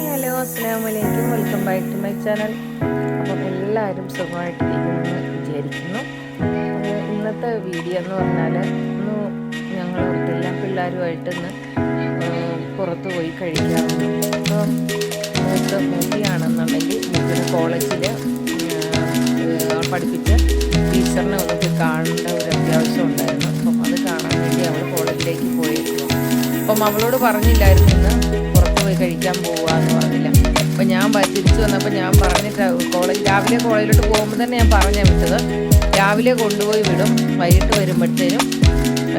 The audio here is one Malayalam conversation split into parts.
ഹായ് ഹലോ അസ്സാം വലൈക്കും welcome back to my channel. അപ്പം എല്ലാവരും സുഖമായിട്ടിരിക്കുമെന്ന് വിചാരിക്കുന്നു. ഇന്നത്തെ വീഡിയോ എന്ന് പറഞ്ഞാൽ ഒന്ന് ഞങ്ങൾ എല്ലാ പിള്ളേരുമായിട്ടൊന്ന് പുറത്ത് പോയി കഴിക്കാം അപ്പം മൂത്ത് മൂത്തിയാണെന്നുണ്ടെങ്കിൽ മൂത്തിന് കോളേജിൽ പഠിപ്പിച്ച ടീച്ചറിനെ ഒന്ന് കാണേണ്ട ഒരു അത്യാവശ്യം ഉണ്ടായിരുന്നു. അപ്പം അത് കാണാൻ വേണ്ടി അവൾ കോളേജിലേക്ക് പോയിരുന്നു അപ്പം അവളോട് പറഞ്ഞില്ലായിരുന്നു കഴിക്കാൻ പോവാന്ന് പറഞ്ഞില്ല. അപ്പം ഞാൻ തിരിച്ചു വന്നപ്പോൾ ഞാൻ പറഞ്ഞിട്ട് കോളേജ് രാവിലെ കോളേജിലോട്ട് പോകുമ്പോൾ തന്നെ ഞാൻ പറഞ്ഞാൽ വിട്ടത്. രാവിലെ കൊണ്ടുപോയി വിടും. വൈകിട്ട് വരുമ്പോഴത്തേനും.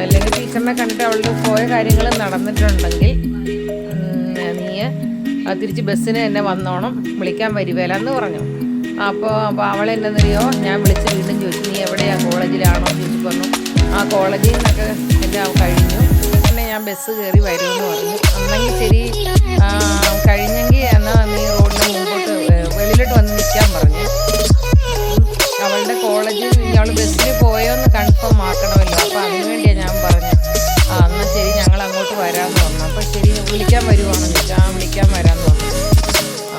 അല്ലെങ്കിൽ ടീച്ചറിനെ കണ്ടിട്ട് അവളുടെ പോയ കാര്യങ്ങൾ നടന്നിട്ടുണ്ടെങ്കിൽ നീ തിരിച്ച് ബസ്സിന് എന്നെ വന്നോണം. വിളിക്കാൻ വരുവേല എന്ന് പറഞ്ഞു. അപ്പോൾ അപ്പോൾ അവൾ എന്നറിയോ? ഞാൻ വിളിച്ച് വീണ്ടും ചോദിച്ചു നീ എവിടെയാണ് കോളേജിലാണോ? എന്ന് ചോദിച്ചു പറഞ്ഞു. ആ കോളേജിൽ നിന്നൊക്കെ എന്റെ കഴിഞ്ഞു. ഞാൻ ബസ് കയറി വരുമെന്ന് പറഞ്ഞു. അന്നെങ്കിൽ ശരി കഴിഞ്ഞെങ്കിൽ എന്നാൽ നീ റോഡിന് മുമ്പോട്ട് വെളിയിലോട്ട് വന്ന് നിൽക്കാൻ പറഞ്ഞു. അവളുടെ കോളേജിൽ അവൾ ബസ്സിൽ പോയോന്ന് കൺഫേം ആക്കണമല്ലോ. അപ്പോൾ അതിന് വേണ്ടിയാണ് ഞാൻ പറഞ്ഞത്. ആ എന്നാൽ ശരി ഞങ്ങൾ അങ്ങോട്ട് വരാമെന്ന് പറഞ്ഞു. അപ്പോൾ ശരി വിളിക്കാൻ വരുവാണെന്ന് വെച്ചാൽ ആ വിളിക്കാൻ വരാമെന്ന് പറഞ്ഞു.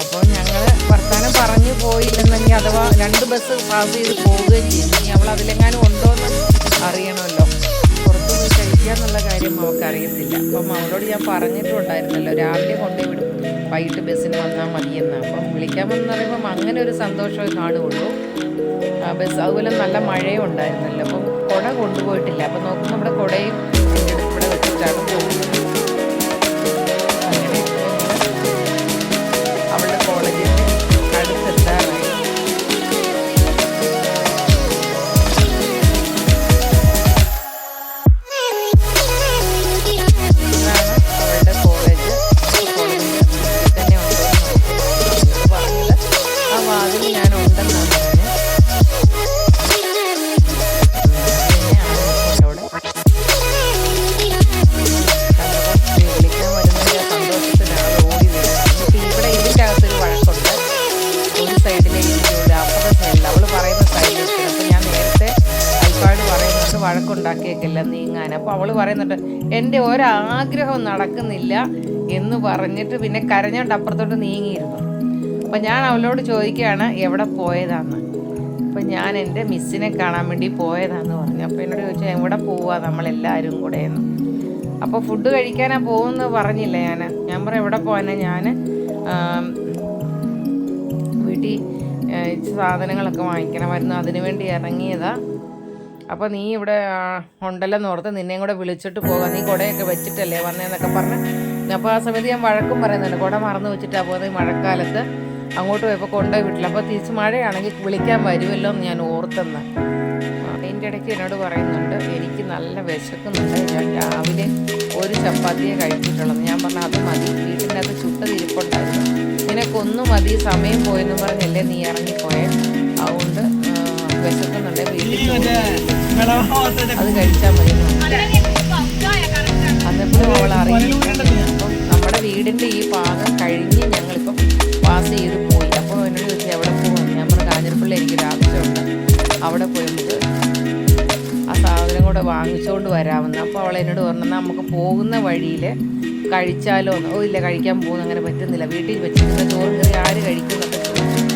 അപ്പോൾ ഞങ്ങൾ വർത്തമാനം പറഞ്ഞു പോയില്ലെന്നെങ്കിൽ അഥവാ രണ്ട് ബസ് പാസ് ചെയ്ത് പോവുകയും ചെയ്തു. ഇനി അവൾ അതിലെങ്ങാനും ഉണ്ടോ എന്ന് അറിയണമല്ലോ. പോയി കഴിക്കുക എന്നുള്ള കാര്യം അവൾക്ക് അറിയത്തില്ല അപ്പം അവളോട് ഞാൻ പറഞ്ഞിട്ടുണ്ടായിരുന്നല്ലോ രാവിലെ കൊണ്ടേ വിടും. വൈകിട്ട് ബസ്സിന് വന്നാൽ മതിയെന്ന്. അപ്പം വിളിക്കാമെന്ന് പറയുമ്പം അങ്ങനെ ഒരു സന്തോഷമേ കാണുകയുള്ളൂ. ബസ് അതുപോലെ നല്ല മഴയും ഉണ്ടായിരുന്നല്ലോ. അപ്പം കുട കൊണ്ടുപോയിട്ടില്ല. അപ്പം നോക്കുമ്പോൾ നമ്മുടെ കുടയും ഇവിടെ വെച്ചിട്ടാണ് പോകുന്നത്. വഴക്കുണ്ടാക്കിയേക്കില്ല നീങ്ങാൻ. അപ്പോൾ അവൾ പറയുന്നുണ്ട് എന്റെ ഒരാഗ്രഹവും നടക്കുന്നില്ല എന്ന് പറഞ്ഞിട്ട് പിന്നെ കരഞ്ഞോണ്ട് അപ്പുറത്തോട്ട് നീങ്ങിയിരുന്നു. അപ്പം ഞാൻ അവളോട് ചോദിക്കുകയാണ് എവിടെ പോയതാന്ന്? അപ്പം ഞാൻ എന്റെ മിസ്സിനെ കാണാൻ വേണ്ടി പോയതാന്ന് പറഞ്ഞു. അപ്പോൾ എന്നോട് ചോദിച്ചു എവിടെ പോവാ നമ്മളെല്ലാവരും കൂടെ എന്ന്? അപ്പോൾ ഫുഡ് കഴിക്കാനാ പോകുമെന്ന് പറഞ്ഞില്ല ഞാൻ ഞാൻ പറഞ്ഞു എവിടെ പോകാനാ ഞാൻ വീട്ടിൽ സാധനങ്ങളൊക്കെ വാങ്ങിക്കണമായിരുന്നു അതിനു വേണ്ടി ഇറങ്ങിയതാ. അപ്പോൾ നീ ഇവിടെ ഉണ്ടല്ലെന്ന് ഓർത്ത് നിന്നെയും കൂടെ വിളിച്ചിട്ട് പോകാം. നീ കുടയൊക്കെ വെച്ചിട്ടല്ലേ വന്നേന്നൊക്കെ പറഞ്ഞ് അപ്പോൾ ആ സമയത്ത് ഞാൻ വഴക്കും പറയുന്നുണ്ട്. കുട മറന്നു വെച്ചിട്ടാ പോകുന്നത് ഈ മഴക്കാലത്ത്. അങ്ങോട്ട് പോയപ്പോൾ കൊണ്ടുപോയി വിട്ടില്ല. അപ്പോൾ തിരിച്ച് മഴയാണെങ്കിൽ വിളിക്കാൻ വരുമല്ലോ എന്ന് ഞാൻ ഓർത്തെന്ന്. അതിന്റെ ഇടയ്ക്ക് എന്നോട് പറയുന്നുണ്ട് എനിക്ക് നല്ല വിശക്കുന്നുണ്ട്. ഞാൻ രാവിലെ ഒരു ചപ്പാത്തിയെ കഴിച്ചിട്ടുള്ളത് ഞാൻ പറഞ്ഞാൽ അത് മതി. വീട്ടിന്റെ അത് ചുട്ടതിരിപ്പുണ്ടായിരുന്നു ഇരിപ്പുണ്ടായിരുന്നു. കൊന്നു മതി. സമയം പോയെന്ന് പറഞ്ഞല്ലേ നീ ഇറങ്ങിപ്പോയെ? അതുകൊണ്ട് വിശക്കുന്നുണ്ട്. വീട്ടിൽ അത് കഴിച്ചാൽ മതി. അന്നപ്പോഴും അവൾ അറിയില്ല നമ്മുടെ വീടിന്റെ ഈ ഭാഗം കഴിഞ്ഞ് ഞങ്ങളിപ്പം പാസ് ചെയ്ത് പോയി. അപ്പോൾ എന്നോട് ചോദിച്ചു എവിടെ പോകും ഞാൻ പറഞ്ഞു കാഞ്ഞിരപ്പള്ളി എനിക്കൊരു ആവശ്യമുണ്ട്. അവിടെ പോയി നമുക്ക് ആ സാധനം കൂടെ വാങ്ങിച്ചുകൊണ്ട് വരാമെന്ന്. അപ്പോൾ അവൾ എന്നോട് പറഞ്ഞു "എന്നാ നമുക്ക് പോകുന്ന വഴിയിൽ കഴിച്ചാലോ? ഓ ഇല്ല കഴിക്കാൻ പോകുന്ന അങ്ങനെ പറ്റുന്നില്ല. വീട്ടിൽ വെച്ചിരുന്ന ചോറും കറി ആര് കഴിക്കുന്നൊക്കെ ചോദിച്ചു.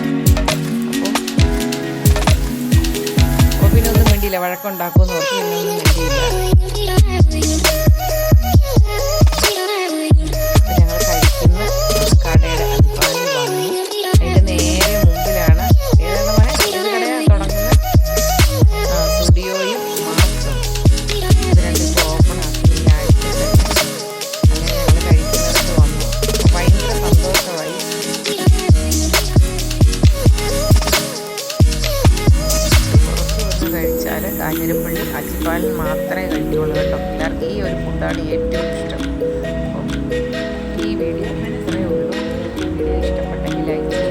പിന്നെ ഒന്നും വേണ്ടിയില്ല വഴക്കുണ്ടാക്കുമെന്ന് ഓർത്ത് പിന്നെ കഴിച്ചാൽ കാഞ്ഞിരപ്പള്ളി അജ്പാലിൽ മാത്രമേ കഴിക്കുകയുള്ളൂ കേട്ടോ. എല്ലാവർക്കും ഈ ഒരു ഫുഡാണ് ഏറ്റവും ഇഷ്ടം. ഈ വീഡിയോ ഇത്രയേ ഉള്ളൂ. വീഡിയോ ഇഷ്ടപ്പെട്ടെങ്കിൽ ലൈക്ക്